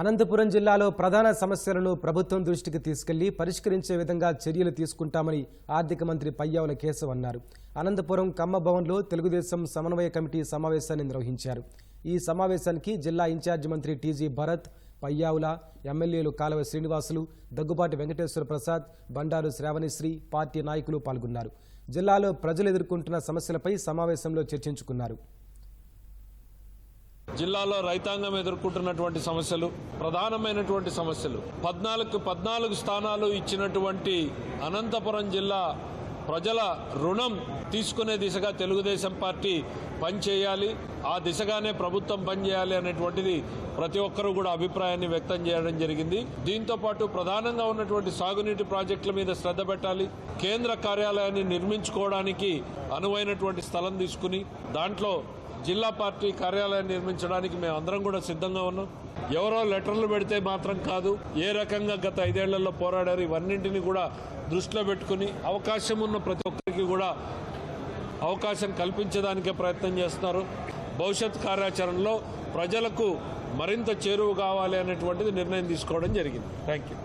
అనంతపురం జిల్లాలో ప్రధాన సమస్యలను ప్రభుత్వం దృష్టికి తీసుకెళ్ళి పరిష్కరించే విధంగా చర్యలు తీసుకుంటామని ఆర్థిక మంత్రి పయ్యావుల కేశవ్ అన్నారు. అనంతపురం కమ్మభవన్లో తెలుగుదేశం సమన్వయ కమిటీ సమావేశాన్ని నిర్వహించారు. ఈ సమావేశానికి జిల్లా ఇన్ఛార్జి మంత్రి టీజీ భరత్ పయ్యావుల ఎమ్మెల్యేలు కాలవ శ్రీనివాసులు దగ్గుబాటి వెంకటేశ్వర ప్రసాద్ బండారు శ్రావణిశ్రీ పార్టీ నాయకులు పాల్గొన్నారు. జిల్లాలో ప్రజలు ఎదుర్కొంటున్న సమస్యలపై సమావేశంలో చర్చించుకున్నారు. జిల్లాలో రైతాంగం ఎదుర్కొంటున్నటువంటి సమస్యలు ప్రధానమైనటువంటి సమస్యలు. పద్నాలుగు పద్నాలుగు స్థానాలు ఇచ్చినటువంటి అనంతపురం జిల్లా ప్రజల రుణం తీసుకునే దిశగా తెలుగుదేశం పార్టీ పనిచేయాలి. ఆ దిశగానే ప్రభుత్వం పనిచేయాలి అనేటువంటిది ప్రతి ఒక్కరూ కూడా అభిప్రాయాన్ని వ్యక్తం చేయడం జరిగింది. దీంతో పాటు ప్రధానంగా ఉన్నటువంటి సాగునీటి ప్రాజెక్టుల మీద శ్రద్ధ పెట్టాలి. కేంద్ర కార్యాలయాన్ని నిర్మించుకోవడానికి అనువైనటువంటి స్థలం తీసుకుని దాంట్లో జిల్లా పార్టీ కార్యాలయం నిర్మించడానికి మేము అందరం కూడా సిద్ధంగా ఉన్నాం. ఎవరో లెటర్లు పెడితే మాత్రం కాదు ఏ రకంగా గత ఐదేళ్ళలో పోరాడారు ఇవన్నింటినీ కూడా దృష్టిలో పెట్టుకుని అవకాశం ఉన్న ప్రతి ఒక్కరికి కూడా అవకాశం కల్పించడానికే ప్రయత్నం చేస్తున్నారు. భవిష్యత్ కార్యాచరణలో ప్రజలకు మరింత చేరువు కావాలి అనేటువంటిది నిర్ణయం తీసుకోవడం జరిగింది. Thank you